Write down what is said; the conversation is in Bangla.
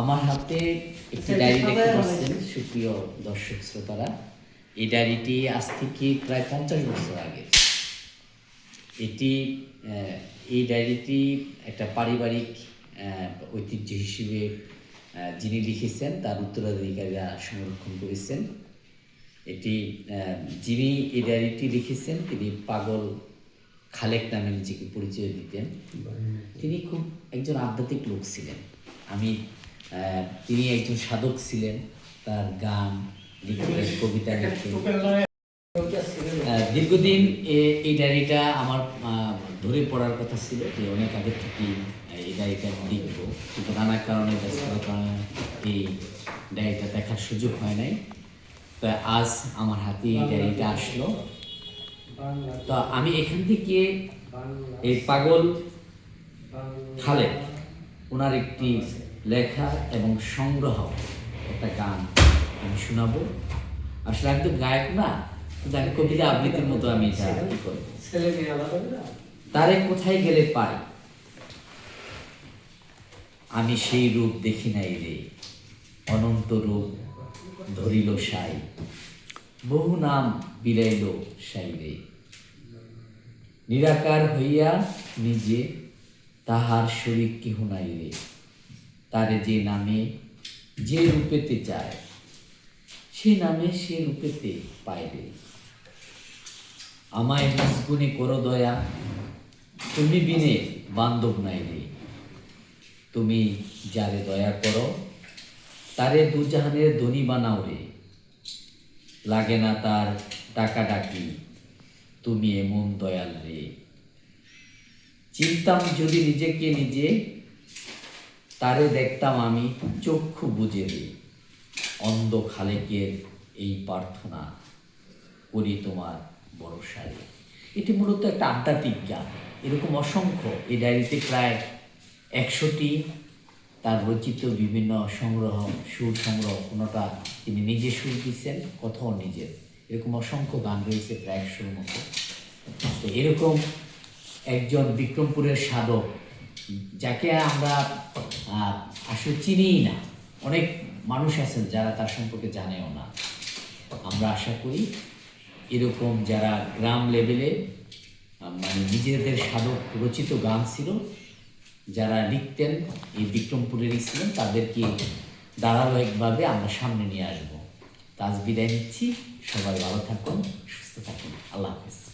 আমার হাতে একটি ডায়েরি দেখতে পাচ্ছেন সুপ্রিয় দর্শক শ্রোতারা। এই ডায়েরিটি আজ থেকে প্রায় পঞ্চাশ বছর আগে। এটি এই ডায়েরিটি একটা পারিবারিক ঐতিহ্য হিসেবে যিনি লিখেছেন তার উত্তরাধিকারীরা সংরক্ষণ করেছেন। এটি আহ, যিনি এই ডায়েরিটি লিখেছেন তিনি পাগল খালেক নামে নিজেকে পরিচয় দিতেন। তিনি খুব একজন আধ্যাত্মিক লোক ছিলেন। আমি তিনি একজন সাধক ছিলেন। তার গান কবিতা দীর্ঘদিন এই ডায়েরিটা আমার ধরে পড়ার কথা ছিল যে অনেক আগে থেকে এই ডায়েরিটা লিখব। কিন্তু নানা কারণে, ব্যস্ততার কারণে এই ডায়েরিটা দেখার সুযোগ হয় নাই। তো আজ আমার হাতে এই ডায়েরিটা আসলো। তো আমি এখান থেকে এই পাগল খালেক ওনার একটি লেখা এবং সংগ্রহ একটা গান আমি শোনাবো। আসলে আমি তো গায়ক না কিন্তু আমি কবিতা আবৃত্তির মতো আমি এটা করব। তারে কোথায় গেলে পাই? আমি সেই রূপ দেখি নাই রে অনন্ত রূপ ধরিল সাই। বহু নাম বিলাইল সাই রে। নিরাকার হইয়া নিজে তাহার শরীর কেহ নাই রে। তারে যে নামে, যে রূপেতে চায় সে নামে সে রূপেতে রে আমায় নিষ্গুণে করো দয়া, তুমি বিনে বান্ধব নাই রে। তুমি যারে দয়া করো, তারে দুজাহানের ধনী বানাও রে। লাগে না তার টাকা ডাকি তুমি এমন দয়াল রে। চিনতাম যদি নিজেকে নিজে তারে দেখতাম আমি চক্ষু বুঝে রে অন্ধ খালেকের এই প্রার্থনা করি তোমার বড় বড়সারে এটি মূলত একটা আধ্যাত্মিক জ্ঞান। এরকম অসংখ্য, এই ডায়েরিতে প্রায় একশোটি তার রচিত বিভিন্ন সংগ্রহ, সুর সংগ্রহ, কোনোটা তিনি নিজে সুর দিচ্ছেন, কোথাও নিজের। এরকম অসংখ্য গান রয়েছে, প্রায় একশোর মতো। তো এরকম একজন বিক্রমপুরের সাধক যাকে আমরা আসলে চিনিই না। অনেক মানুষ আছেন যারা তার সম্পর্কে জানেও না। আমরা আশা করি এরকম যারা গ্রাম লেভেলে মানে নিজেদের সাধক রচিত গান ছিল, যারা লিখতেন, এই বিক্রমপুরেরই ছিলেন, তাদেরকে ধারাবাহিকভাবে আমরা সামনে নিয়ে আসব। তাজ বিদায় নিচ্ছি। সবাই ভালো থাকুন, সুস্থ থাকুন। আল্লাহ হাফেজ।